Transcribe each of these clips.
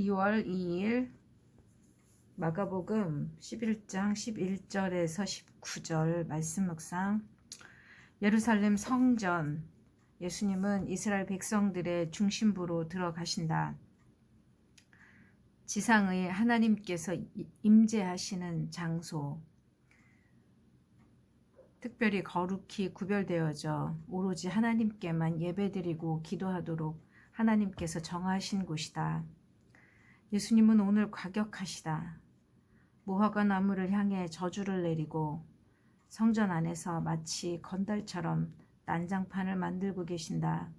2월 2일 마가복음 11장 11절에서 19절 말씀 묵상 예루살렘 성전 예수님은 이스라엘 백성들의 중심부로 들어가신다. 지상의 하나님께서 임재하시는 장소 특별히 거룩히 구별되어져 오로지 하나님께만 예배드리고 기도하도록 하나님께서 정하신 곳이다. 예수님은 오늘 과격하시다. 무화과 나무를 향해 저주를 내리고 성전 안에서 마치 건달처럼 난장판을 만들고 계신다.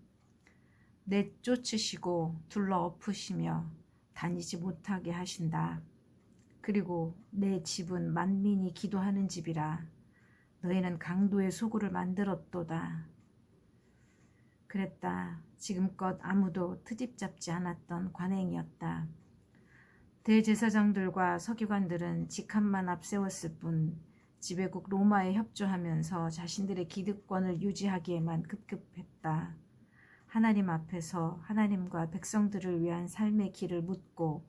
내쫓으시고 둘러 엎으시며 다니지 못하게 하신다. 그리고 내 집은 만민이 기도하는 집이라 너희는 강도의 소굴을 만들었도다. 그랬다. 지금껏 아무도 트집 잡지 않았던 관행이었다. 대제사장들과 서기관들은 직함만 앞세웠을 뿐 지배국 로마에 협조하면서 자신들의 기득권을 유지하기에만 급급했다. 하나님 앞에서 하나님과 백성들을 위한 삶의 길을 묻고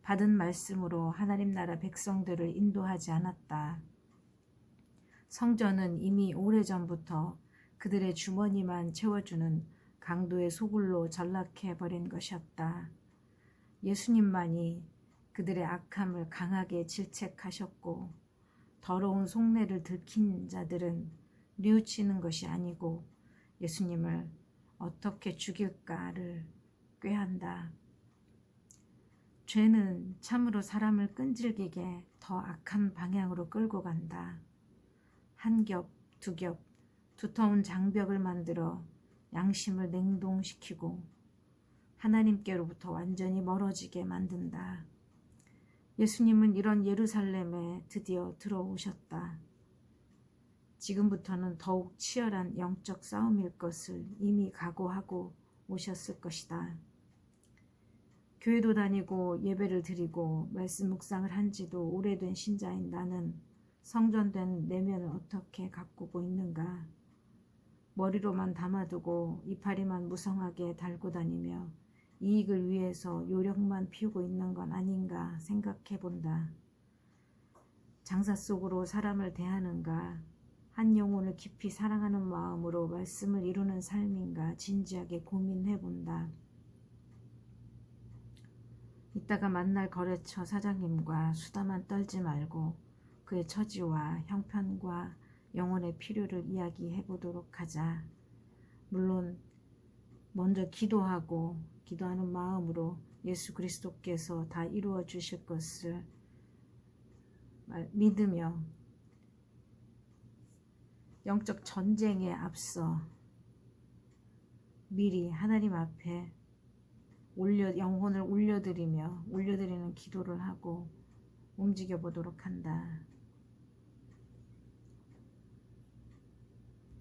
받은 말씀으로 하나님 나라 백성들을 인도하지 않았다. 성전은 이미 오래전부터 그들의 주머니만 채워주는 강도의 소굴로 전락해 버린 것이었다. 예수님만이 그들의 악함을 강하게 질책하셨고 더러운 속내를 들킨 자들은 뉘우치는 것이 아니고 예수님을 어떻게 죽일까를 꾀한다. 죄는 참으로 사람을 끈질기게 더 악한 방향으로 끌고 간다. 한 겹, 두 겹, 두터운 장벽을 만들어 양심을 냉동시키고 하나님께로부터 완전히 멀어지게 만든다. 예수님은 이런 예루살렘에 드디어 들어오셨다. 지금부터는 더욱 치열한 영적 싸움일 것을 이미 각오하고 오셨을 것이다. 교회도 다니고 예배를 드리고 말씀 묵상을 한 지도 오래된 신자인 나는 성전된 내면을 어떻게 가꾸고 있는가. 머리로만 담아두고 이파리만 무성하게 달고 다니며 이익을 위해서 요령만 피우고 있는 건 아닌가 생각해 본다. 장사 속으로 사람을 대하는가, 한 영혼을 깊이 사랑하는 마음으로 말씀을 이루는 삶인가 진지하게 고민해 본다. 이따가 만날 거래처 사장님과 수다만 떨지 말고 그의 처지와 형편과 영혼의 필요를 이야기해 보도록 하자. 물론 먼저 기도하고 기도하는 마음으로 예수 그리스도께서 다 이루어 주실 것을 믿으며 영적 전쟁에 앞서 미리 하나님 앞에 올려 영혼을 올려드리며 올려드리는 기도를 하고 움직여 보도록 한다.